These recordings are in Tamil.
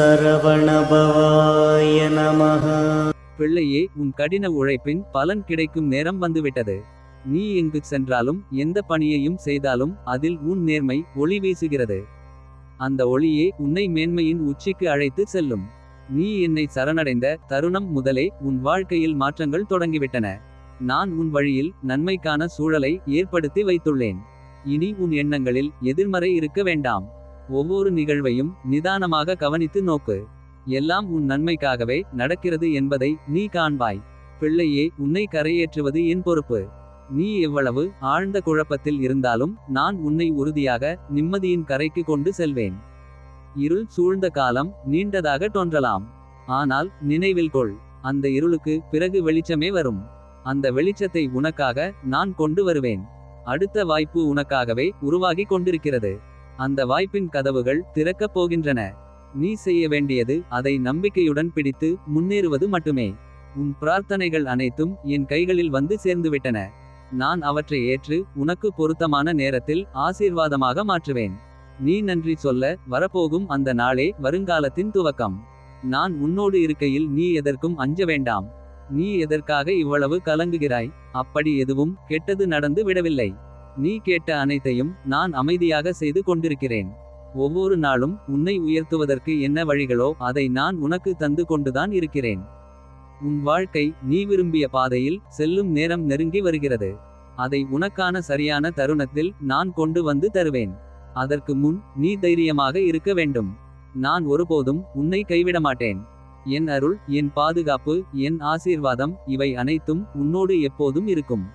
சரவணபவாய நமக பிள்ளையே உன் கடின உழைப்பின் பலன் கிடைக்கும் நேரம் வந்துவிட்டது. நீ எங்கு சென்றாலும் எந்த பணியையும் செய்தாலும் அதில் உன் நேர்மை ஒளி வீசுகிறது. அந்த ஒளியே உன்னை மேன்மையின் உச்சிக்கு அழைத்து செல்லும். நீ என்னை சரணடைந்த தருணம் முதலே உன் வாழ்க்கையில் மாற்றங்கள் தொடங்கிவிட்டன. நான் உன் வழியில் நன்மைக்கான சூழலை ஏற்படுத்தி வைத்துள்ளேன். இனி உன் எண்ணங்களில் எதிர்மறை இருக்க வேண்டாம். ஒவ்வொரு நிகழ்வையும் நிதானமாக கவனித்து நோக்கு. எல்லாம் உன் நன்மைக்காகவே நடக்கிறது என்பதை நீ காண்பாய். பிள்ளையே உன்னை கரையேற்றுவது என் பொறுப்பு. நீ எவ்வளவு ஆழ்ந்த குழப்பத்தில் இருந்தாலும் நான் உன்னை உறுதியாக நிம்மதியின் கரைக்கு கொண்டு செல்வேன். இருள் சூழ்ந்த காலம் நீண்டதாக தோன்றலாம். ஆனால் நினைவில் கொள் அந்த இருளுக்கு பிறகு வெளிச்சமே வரும். அந்த வெளிச்சத்தை உனக்காக நான் கொண்டு வருவேன். அடுத்த வாய்ப்பு உனக்காகவே உருவாகி கொண்டிருக்கிறது. அந்த வாய்ப்பின் கதவுகள் திறக்கப் போகின்றன. நீ செய்ய வேண்டியது அதை நம்பிக்கையுடன் பிடித்து முன்னேறுவது மட்டுமே. உன் பிரார்த்தனைகள் அனைத்தும் என் கைகளில் வந்து சேர்ந்துவிட்டன. நான் அவற்றை ஏற்று உனக்கு பொருத்தமான நேரத்தில் ஆசீர்வாதமாக மாற்றுவேன். நீ நன்றி சொல்ல வரப்போகும் அந்த நாளே வருங்காலத்தின் துவக்கம். நான் உன்னோடு இருக்கையில் நீ எதற்கும் அஞ்ச வேண்டாம். நீ எதற்காக இவ்வளவு கலங்குகிறாய்? அப்படி எதுவும் கெட்டது நடந்து விடவில்லை. நீ கேட்ட அனைத்தையும் நான் அமைதியாக செய்து கொண்டிருக்கிறேன். ஒவ்வொரு நாளும் உன்னை உயர்த்துவதற்கு என்ன வழிகளோ அதை நான் உனக்கு தந்து கொண்டுதான் இருக்கிறேன். உன் வாழ்க்கை நீ விரும்பிய பாதையில் செல்லும் நேரம் நெருங்கி வருகிறது. அதை உனக்கான சரியான தருணத்தில் நான் கொண்டு வந்து தருவேன். அதற்கு முன் நீ தைரியமாக இருக்க வேண்டும். நான் ஒருபோதும் உன்னை கைவிட மாட்டேன். என் அருள் என் பாதுகாப்பு என் ஆசீர்வாதம் இவை அனைத்தும் உன்னோடு எப்போதும் இருக்கும்.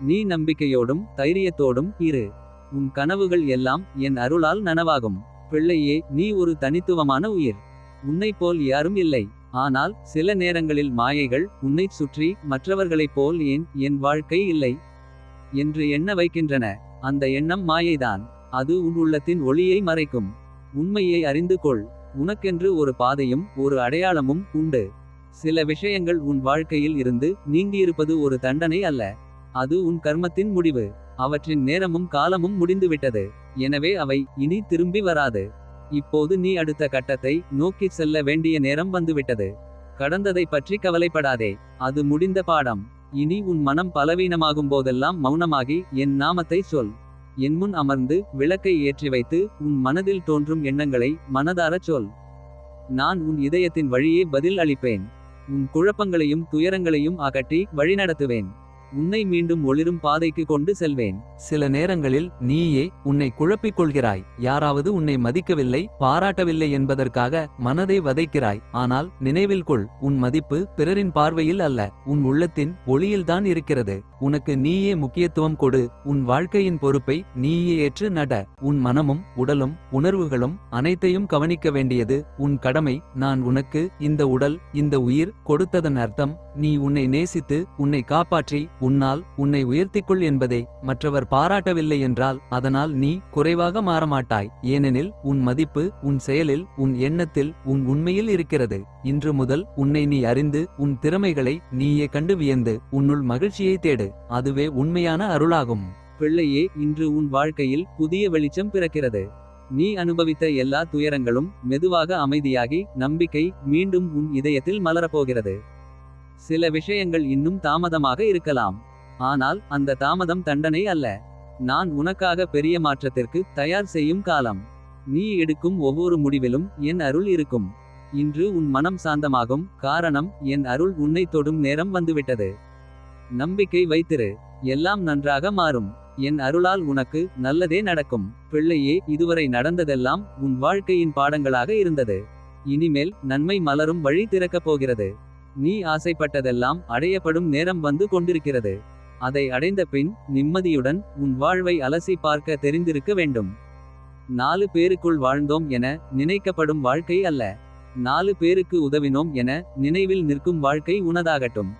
நீ நம்பிக்கையோடும் தைரியத்தோடும் இரு. உன் கனவுகள் எல்லாம் என் அருளால் நனவாகும். பிள்ளையே நீ ஒரு தனித்துவமான உயிர். உன்னைப் போல் யாரும் இல்லை. ஆனால் சில நேரங்களில் மாயைகள் உன்னைச் சுற்றி மற்றவர்களைப் போல் ஏன் என் வாழ்க்கை இல்லை? என்று எண்ண வைக்கின்றன. அந்த எண்ணம் மாயைதான். அது உன் உள்ளத்தின் ஒளியை மறைக்கும். உண்மையை அறிந்து கொள். உனக்கென்று ஒரு பாதையும் ஒரு அடையாளமும் உண்டு. சில விஷயங்கள் உன் வாழ்க்கையில் இருந்து நீங்கியிருப்பது ஒரு தண்டனை அல்ல. அது உன் கர்மத்தின் முடிவு. அவற்றின் நேரமும் காலமும் முடிந்துவிட்டது. எனவே அவை இனி திரும்பி வராது. இப்போது நீ அடுத்த கட்டத்தை நோக்கிச் செல்ல வேண்டிய நேரம் வந்துவிட்டது. கடந்ததை பற்றி கவலைப்படாதே. அது முடிந்த பாடம். இனி உன் மனம் பலவீனமாகும் போதெல்லாம் மௌனமாகி என் நாமத்தை சொல். என் முன் அமர்ந்து விளக்கை ஏற்றி வைத்து உன் மனதில் தோன்றும் எண்ணங்களை மனதாரச் சொல். நான் உன் இதயத்தின் வழியே பதில் அளிப்பேன். உன் குழப்பங்களையும் துயரங்களையும் அகற்றி வழிநடத்துவேன். உன்னை மீண்டும் ஒளிரும் பாதைக்கு கொண்டு செல்வேன். சில நேரங்களில் நீயே உன்னை குழப்பிக் கொள்கிறாய் யாராவது உன்னை மதிக்கவில்லை பாராட்டவில்லை என்பதற்காக மனதை வதைக்கிறாய். ஆனால் நினைவில் கொள் உன் மதிப்பு பிறரின் பார்வையில் அல்ல உன் உள்ளத்தின் ஒளியில்தான் இருக்கிறது. உனக்கு நீயே முக்கியத்துவம் கொடு உன் வாழ்க்கையின் பொறுப்பை நீயே ஏற்று நட. உன் மனமும் உடலும் உணர்வுகளும் அனைத்தையும் கவனிக்க வேண்டியது உன் கடமை. நான் உனக்கு இந்த உடல் இந்த உயிர் கொடுத்ததன் அர்த்தம் நீ உன்னை நேசித்து உன்னை காப்பாற்றி உன்னால் உன்னை உயர்த்திக்கொள் என்பதே மற்றவர் பாராட்டவில்லை என்றால் அதனால் நீ குறைவாக மாறமாட்டாய். ஏனெனில் உன் மதிப்பு உன் செயலில் உன் எண்ணத்தில் உன் உண்மையில் இருக்கிறது. இன்று முதல் உன்னை நீ அறிந்து உன் திறமைகளை நீயே கண்டு வியந்து உன்னுள் மகிழ்ச்சியை தேடு. அதுவே உண்மையான அருளாகும். பிள்ளையே இன்று உன் வாழ்க்கையில் புதிய வெளிச்சம் பிறக்கிறது. நீ அனுபவித்த எல்லா துயரங்களும் மெதுவாக அமைதியாகி நம்பிக்கை மீண்டும் உன் இதயத்தில் மலரப்போகிறது. சில விஷயங்கள் இன்னும் தாமதமாக இருக்கலாம். ஆனால் அந்த தாமதம் தண்டனை அல்ல. நான் உனக்காக பெரிய மாற்றத்திற்கு தயார் செய்யும் காலம். நீ எடுக்கும் ஒவ்வொரு முடிவிலும் என் அருள் இருக்கும். இன்று உன் மனம் சாந்தமாகும். காரணம் என் அருள் உன்னை தொடும் நேரம் வந்துவிட்டது. நம்பிக்கை வைத்திரு. எல்லாம் நன்றாக மாறும். என் அருளால் உனக்கு நல்லதே நடக்கும். பிள்ளையே இதுவரை நடந்ததெல்லாம் உன் வாழ்க்கையின் பாடங்களாக இருந்தது. இனிமேல் நன்மை மலரும் வழி திறக்கப் போகிறது. நீ ஆசைப்பட்டதெல்லாம் அடையப்படும் நேரம் வந்து கொண்டிருக்கிறது. அதை அடைந்த பின் நிம்மதியுடன் உன் வாழ்வை அலசி பார்க்க தெரிந்திருக்க வேண்டும். நாலு பேருக்குள் வாழ்ந்தோம் என நினைக்கப்படும் வாழ்க்கை அல்ல. நாலு பேருக்கு உதவினோம் என நினைவில் நிற்கும் வாழ்க்கை உனதாகட்டும்.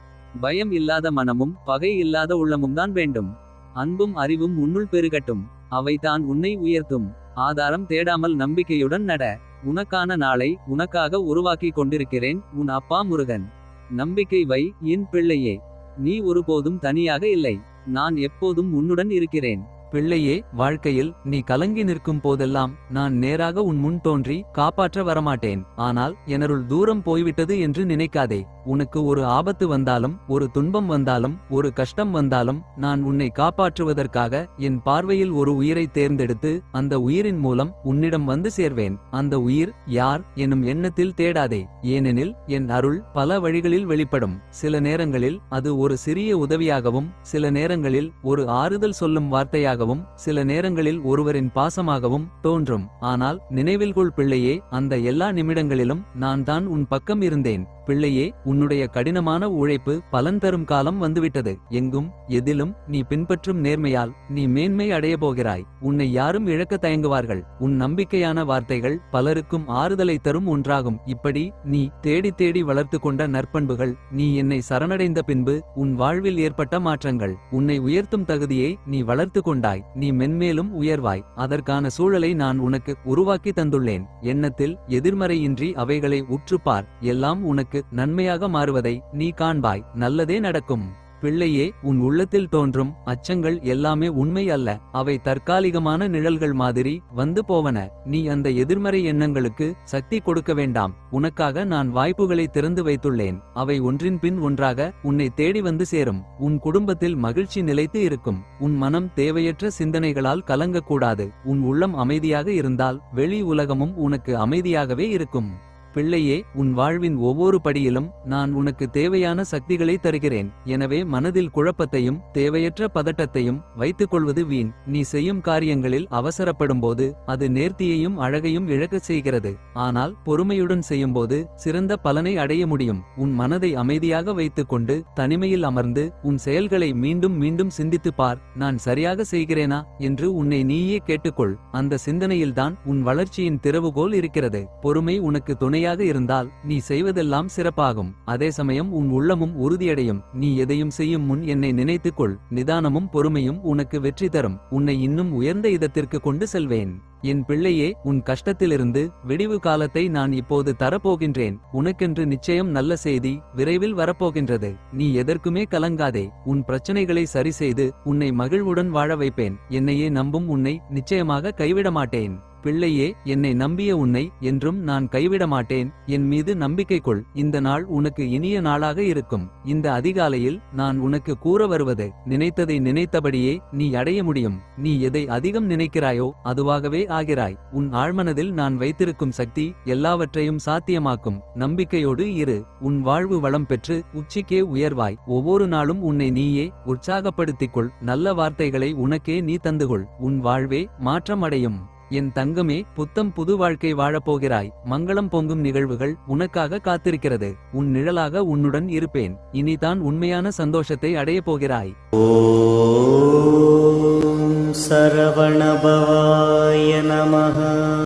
பயம் இல்லாத மனமும் பகை இல்லாத உள்ளமும் தான் வேண்டும். அன்பும் அறிவும் உன்னுள் பெருகட்டும். அவைதான் உன்னை உயர்த்தும். ஆதாரம் தேடாமல் நம்பிக்கையுடன் நட. உனக்கான நாளை உனக்காக உருவாக்கி கொண்டிருக்கிறேன் உன் அப்பா முருகன். நம்பிக்கை வை என் பிள்ளையே. நீ ஒருபோதும் தனியாக இல்லை. நான் எப்போதும் உன்னுடன் இருக்கிறேன். பிள்ளையே வாழ்க்கையில் நீ கலங்கி நிற்கும் போதெல்லாம் நான் நேராக உன் முன் தோன்றி காப்பாற்ற வரமாட்டேன். ஆனால் எனருள் தூரம் போய்விட்டது என்று நினைக்காதே. உனக்கு ஒரு ஆபத்து வந்தாலும் ஒரு துன்பம் வந்தாலும் ஒரு கஷ்டம் வந்தாலும் நான் உன்னை காப்பாற்றுவதற்காக என் பார்வையில் ஒரு உயிரை தேர்ந்தெடுத்து அந்த உயிரின் மூலம் உன்னிடம் வந்து சேர்வேன். அந்த உயிர் யார் எனும் எண்ணத்தில் தேடாதே. ஏனெனில் என் அருள் பல வழிகளில் வெளிப்படும். சில நேரங்களில் அது ஒரு சிறிய உதவியாகவும் சில நேரங்களில் ஒரு ஆறுதல் சொல்லும் வார்த்தையாக வார்த்தையாகவும் சில நேரங்களில் ஒருவரின் பாசமாகவும் தோன்றும். ஆனால் நினைவில் கொள் பிள்ளையே அந்த எல்லா நிமிடங்களிலும் நான் தான் உன் பக்கம் இருந்தேன். பிள்ளையே உன்னுடைய கடினமான உழைப்பு பலன் தரும் காலம் வந்துவிட்டது. எங்கும் எதிலும் நீ பின்பற்றும் நேர்மையால் நீ மேன்மை அடைய போகிறாய். உன்னை யாரும் இழக்க தயங்குவார்கள். உன் நம்பிக்கையான வார்த்தைகள் பலருக்கும் ஆறுதலை தரும் ஒன்றாகும். இப்படி நீ தேடி தேடி வளர்த்து கொண்ட நற்பண்புகள் நீ என்னை சரணடைந்த பின்பு உன் வாழ்வில் ஏற்பட்ட மாற்றங்கள். உன்னை உயர்த்தும் தகுதியை நீ வளர்த்து கொண்டாய். நீ மென்மேலும் உயர்வாய். அதற்கான சூழலை நான் உனக்கு உருவாக்கி தந்துள்ளேன். எண்ணத்தில் எதிர்மறையின்றி அவைகளை உற்றுப்பார். எல்லாம் உனக்கு நன்மையாக மாறுவதை நீ காண்பாய். நல்லதே நடக்கும். பிள்ளையே உன் உள்ளத்தில் தோன்றும் அச்சங்கள் எல்லாமே உண்மை அல்ல. அவை தற்காலிகமான நிழல்கள் மாதிரி வந்து போவன. நீ அந்த எதிர்மறை எண்ணங்களுக்கு சக்தி கொடுக்க வேண்டாம். உனக்காக நான் வாய்ப்புகளை திறந்து வைத்துள்ளேன். அவை ஒன்றின் பின் ஒன்றாக உன்னை தேடி வந்து சேரும். உன் குடும்பத்தில் மகிழ்ச்சி நிலைத்து இருக்கும். உன் மனம் தேவையற்ற சிந்தனைகளால் கலங்கக்கூடாது. உன் உள்ளம் அமைதியாக இருந்தால் வெளி உலகமும் உனக்கு அமைதியாகவே இருக்கும். பிள்ளையே உன் வாழ்வின் ஒவ்வொரு படியிலும் நான் உனக்கு தேவையான சக்திகளை தருகிறேன். எனவே மனதில் குழப்பத்தையும் தேவையற்ற பதட்டத்தையும் வைத்துக் கொள்வது வீண். நீ செய்யும் காரியங்களில் அவசரப்படும்போது அது நேர்த்தியையும் அழகையும் இழக்கச் செய்கிறது. ஆனால் பொறுமையுடன் செய்யும்போது சிறந்த பலனை அடைய முடியும். உன் மனதை அமைதியாக வைத்துக்கொண்டு தனிமையில் அமர்ந்து உன் செயல்களை மீண்டும் மீண்டும் சிந்தித்துப் பார். நான் சரியாக செய்கிறேனா? என்று உன்னை நீயே கேட்டுக்கொள். அந்த சிந்தனையில்தான் உன் வளர்ச்சியின் திறவுகோல் இருக்கிறது. பொறுமை உனக்கு துணையாக இருந்தால் நீ செய்வதெல்லாம் சிறப்பாகும். அதே சமயம் உன் உள்ளமும் உறுதியடையும். நீ எதையும் செய்யும் முன் என்னை நினைத்துக்கொள். நிதானமும் பொறுமையும் உனக்கு வெற்றி தரும். உன்னை இன்னும் உயர்ந்த இதத்திற்கு கொண்டு செல்வேன். என் பிள்ளையே உன் கஷ்டத்திலிருந்து விடிவு காலத்தை நான் இப்போது தரப்போகின்றேன். உனக்கென்று நிச்சயம் நல்ல செய்தி விரைவில் வரப்போகின்றது. நீ எதற்குமே கலங்காதே. உன் பிரச்சனைகளை சரி செய்து உன்னை மகிழ்வுடன் வாழ வைப்பேன். என்னையே நம்பும் உன்னை நிச்சயமாக கைவிட மாட்டேன் பிள்ளையே என்னை நம்பிய உன்னை என்றும் நான் கைவிட மாட்டேன் என் மீது நம்பிக்கை கொள் இந்த நாள் உனக்கு இனிய நாளாக இருக்கும். இந்த அதிகாலையில் நான் உனக்கு கூற வருவது நினைத்ததை நினைத்தபடியே நீ அடைய முடியும். நீ எதை அதிகம் நினைக்கிறாயோ அதுவாகவே ஆகிறாய். உன் ஆழ்மனதில் நான் வைத்திருக்கும் சக்தி எல்லாவற்றையும் சாத்தியமாக்கும். நம்பிக்கையோடு இரு. உன் வாழ்வு வளம் பெற்று உச்சிக்கே உயர்வாய். ஒவ்வொரு நாளும் உன்னை நீயே உற்சாகப்படுத்திக் கொள். நல்ல வார்த்தைகளை உனக்கே நீ தந்துகொள். உன் வாழ்வே மாற்றம் அடையும் என் தங்கமே புத்தம் புது வாழ்க்கை வாழப்போகிறாய். மங்களம் பொங்கும் நிகழ்வுகள் உனக்காக காத்திருக்கிறது. உன் நிழலாக உன்னுடன் இருப்பேன். இனிதான் உண்மையான சந்தோஷத்தை அடைய போகிறாய். சரவணபவாய நமகா